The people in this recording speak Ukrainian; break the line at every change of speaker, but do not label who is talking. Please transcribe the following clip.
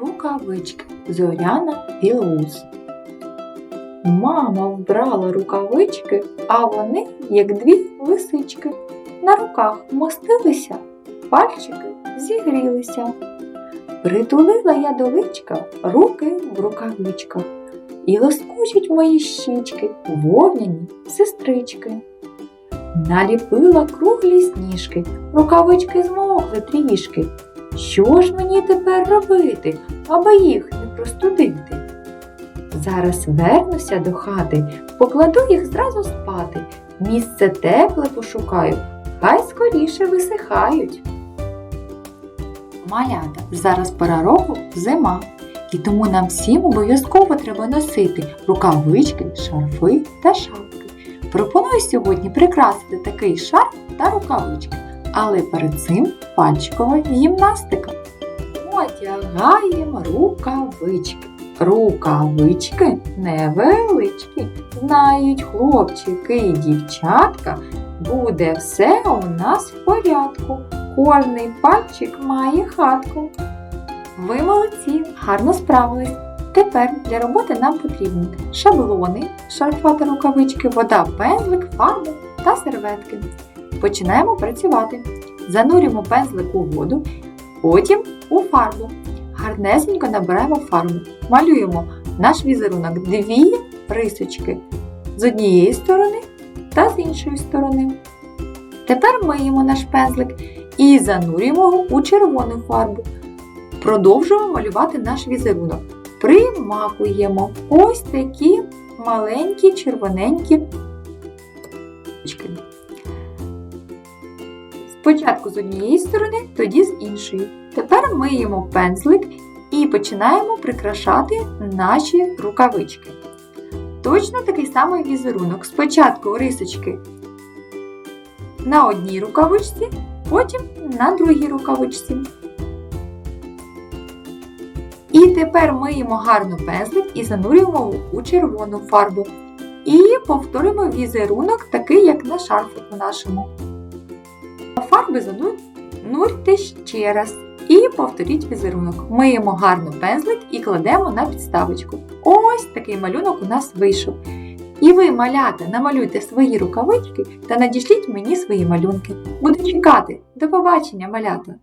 Рукавички Зоряна Білоус. Мама вбрала рукавички, а вони, як дві лисички, на руках мостилися, пальчики зігрілися. Притулила я до личка руки в рукавичках, і лоскочуть мої щічки вовняні сестрички. Наліпила круглі сніжки, рукавички змокли трішки. Що ж мені тепер робити, аби їх не простудити? Зараз вернуся до хати, покладу їх зразу спати. Місце тепле пошукаю, хай скоріше висихають. Малята, зараз пора року зима, і тому нам всім обов'язково треба носити рукавички, шарфи та шапки. Пропоную сьогодні прикрасити такий шарф та рукавички, але перед цим пальчикова гімнастика. Одягаємо рукавички. Рукавички невеличкі. Знають хлопчики і дівчатка, буде все у нас в порядку. Кожний пальчик має хатку. Ви молодці, гарно справились. Тепер для роботи нам потрібні шаблони, шарфа та рукавички, вода, пензлик, фарби та серветки. Починаємо працювати. Занурюємо пензлик у воду, потім у фарбу. Гарнесенько набираємо фарбу. Малюємо наш візерунок дві рисочки з однієї сторони та з іншої сторони. Тепер миємо наш пензлик і занурюємо його у червону фарбу. Продовжуємо малювати наш візерунок. Примакуємо ось такі маленькі червоненькі. Спочатку з однієї сторони, тоді з іншої. Тепер миємо пензлик і починаємо прикрашати наші рукавички. Точно такий самий візерунок. Спочатку рисочки на одній рукавичці, потім на другій рукавичці. І тепер миємо гарно пензлик і занурюємо у червону фарбу. І повторимо візерунок, такий, як на шарфику нашому. Фарби занурте ще раз. І повторіть візерунок. Миємо гарно пензлик і кладемо на підставочку. Ось такий малюнок у нас вийшов. І ви, малята, намалюйте свої рукавички та надішліть мені свої малюнки. Буду чекати. До побачення, малята!